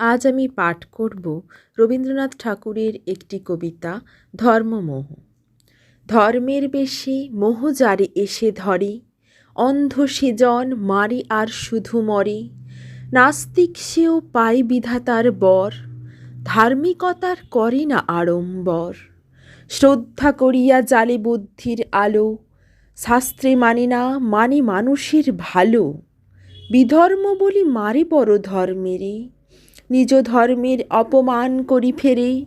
আজ আমি পাঠ করব রবীন্দ্রনাথ ঠাকুরের একটি কবিতা, ধর্মমোহ। ধর্মের বেশি মোহ যারে এসে ধরে, অন্ধ সেজন মারি আর শুধু মরে। নাস্তিক সেও পায় বিধাতার বর, ধার্মিকতার করে না আড়ম্বর। শ্রদ্ধা করিয়া জালে বুদ্ধির আলো, শাস্ত্রে মানে না মানে মানুষের ভালো। বিধর্ম বলি মারে বড় ধর্মেরে নিজ ধর্মের অপমান করি ফেরে।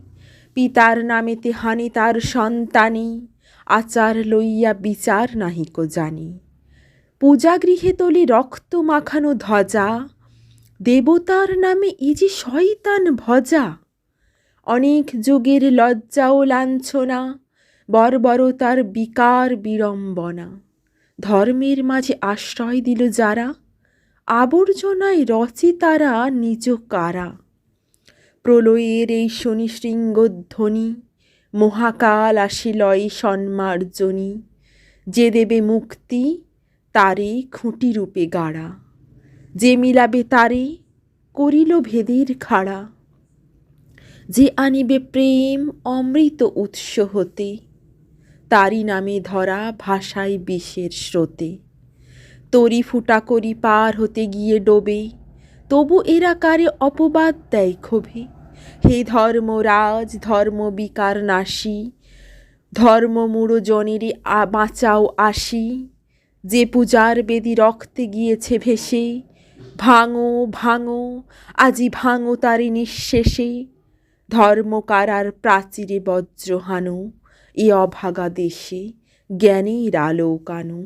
পিতার নামেতে হানি তার সন্তানি আচার লইয়া বিচার নাহিক জানি। পূজাগৃহে তোলে রক্ত মাখানো ধ্বজা, দেবতার নামে ইজি শয়তান ভজা। অনেক যুগের লজ্জা ও লাঞ্ছনা, বর্বরতার বিকার বিড়ম্বনা। ধর্মের মাঝে আশ্রয় দিল যারা আবর্জনায় রচে তারা নিজ কারা। প্রলয়ের এই শনি শৃঙ্গধ্বনি মহাকাল আসিলয় সন্মার্জনী, যে দেবে মুক্তি, তারে খুঁটি রূপে গাড়া। যে মিলাবে তারে, করিল ভেদের খাড়া। যে আনিবে প্রেম, অমৃত উৎস হতে, তারই নামে ধরা ভাষায় বিষের স্রোতে। তরি ফুটা করি পার হতে গিয়ে ডোবে। তবু এরা কারে অপবাদ দেয় ক্ষোভে। হে ধর্মরাজ ধর্ম বিকার নাশী। ধর্ম মুড়ো জনেরে বাঁচাও আসি। যে পূজার বেদি রক্তে গিয়েছে ভেসে, ভাঙো ভাঙো, আজি ভাঙো তারি নিঃশেষে। ধর্মকারার প্রাচীরে বজ্রহানো এ অভাগা দেশে জ্ঞানের আলো কানো।